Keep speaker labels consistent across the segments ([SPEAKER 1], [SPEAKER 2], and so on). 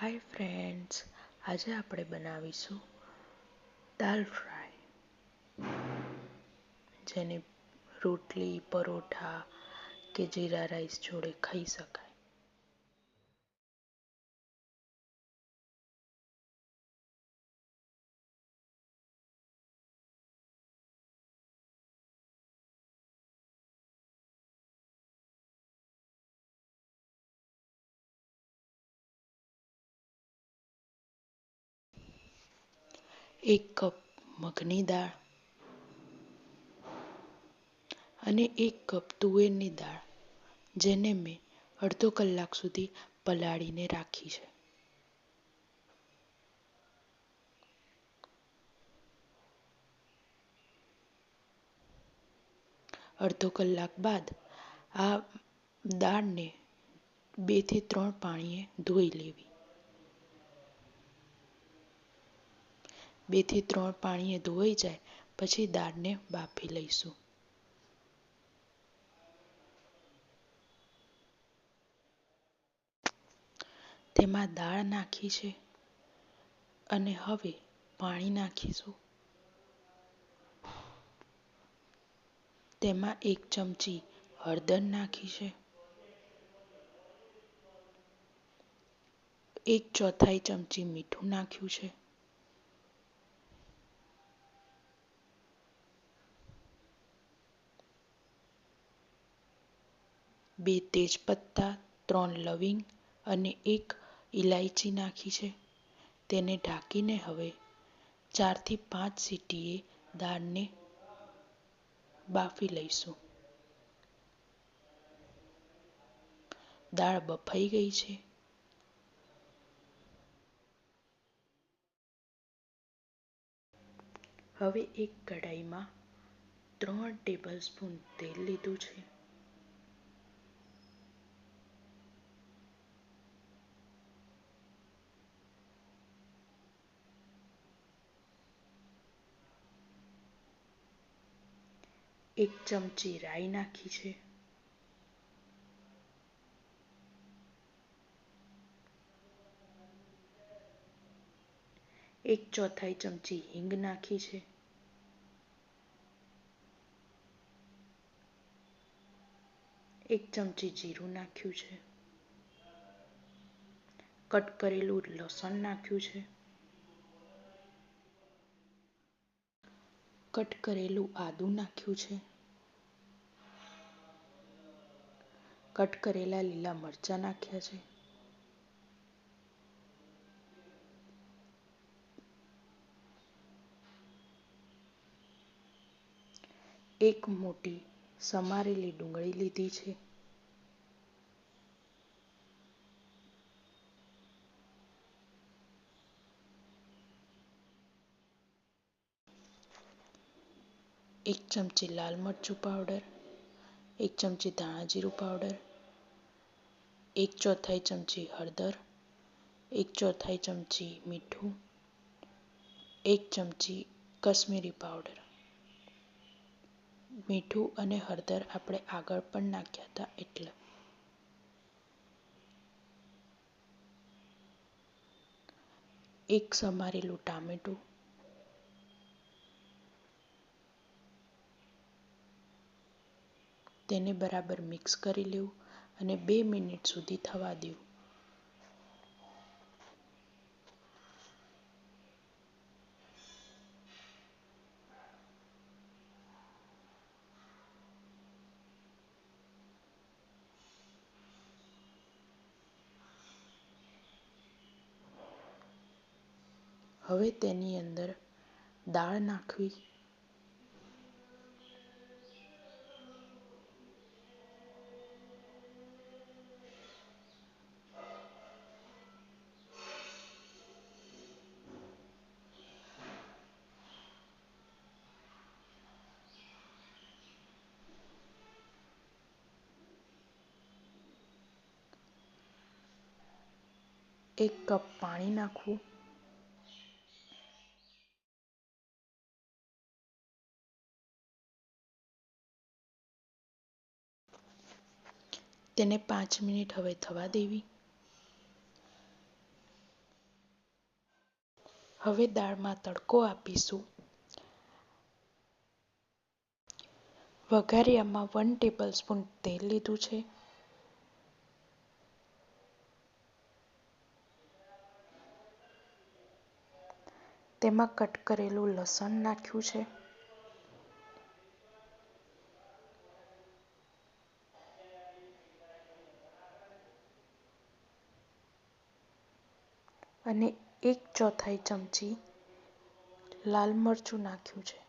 [SPEAKER 1] Hi friends આજે આપણે બનાવીશું દાલ ફ્રાય. જેને રોટલી, પરોઠા કે જીરા રાઈસ જોડે ખાઈ શકાય. એક કપ મગની દાળ અને એક કપ તુવેરની દાળ, જેને મેં અડધો કલાક સુધી પલાળીને રાખી છે. અડધો કલાક બાદ આ દાળને બેથી ત્રણ પાણીએ ધોઈ લેવી. બેથી ત્રણ પાણીએ ધોવાઈ જાય, પછી દાળને બાફી લઈશું. તેમાં દાળ નાખી છે અને હવે પાણી નાખીશું. તેમાં એક ચમચી હળદર નાખી છે. એક ચોથાઈ ચમચી મીઠું નાખ્યું છે. બે તેજ પત્તા ત્રણ લવિંગ અને એક ઇલાયચી નાખી છે. તેને ઢાંકીને હવે ચારથી પાંચ સીટીએ દાળને બાફી લઈશું. દાળ બફાઈ ગઈ છે. હવે એક કઢાઈમાં ત્રણ ટેબલ સ્પૂન તેલ લીધું છે. એક ચમચી રાઈ નાખી છે. એક ચોથાઈ ચમચી હિંગ નાખી છે. એક ચમચી જીરું નાખ્યું છે. કટ કરેલું લસણ નાખ્યું છે. કટ કરેલું આદું નાખ્યું છે. કટ કરેલા લીલા મરચાં નાખ્યા છે. એક મોટી સમારેલી ડુંગળી લીધી છે. એક ચમચી લાલ મરચું પાવડર એક ચમચી ધાણા જીરું પાવડર એક ચોથાઈ ચમચી હળદર એક ચોથાઈ ચમચી મીઠું એક ચમચી કશ્મીરી પાવડર મીઠું અને હળદર આપણે આગળ પણ નાખ્યા હતા એટલે. એક સમારેલું ટામેટું તેને બરાબર મિક્સ કરી લેવું અને બે મિનિટ સુધી થવા દેવું. હવે તેની અંદર દાળ નાખવી એક કપ પાણી નાખવું તેને પાંચ મિનિટ હવે થવા દેવી હવે દાળમાં તડકો આપીશું. વઘારિયામાં વન ટેબલ સ્પૂન તેલ લીધું છે. તેમાં કટ કરેલું લસણ નાખ્યું છે. અને એક ચોથાઈ ચમચી લાલ મરચું નાખ્યું છે.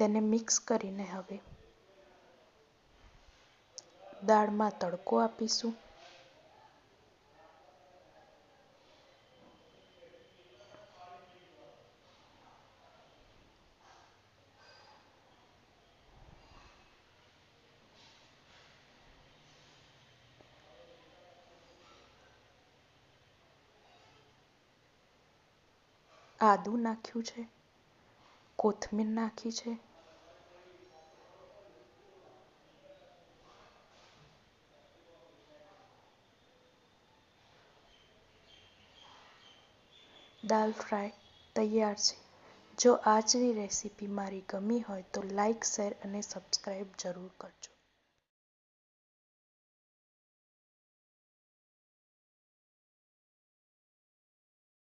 [SPEAKER 1] તેને મિક્સ કરીને હવે દાળમાં તડકો આપીશું. આદું નાખ્યું છે, કોથમીર નાખી છે. દાલ ફ્રાય તૈયાર છે. જો આજની રેસીપી મારી ગમી હોય તો લાઇક શેર અને સબસ્ક્રાઈબ જરૂર કરજો.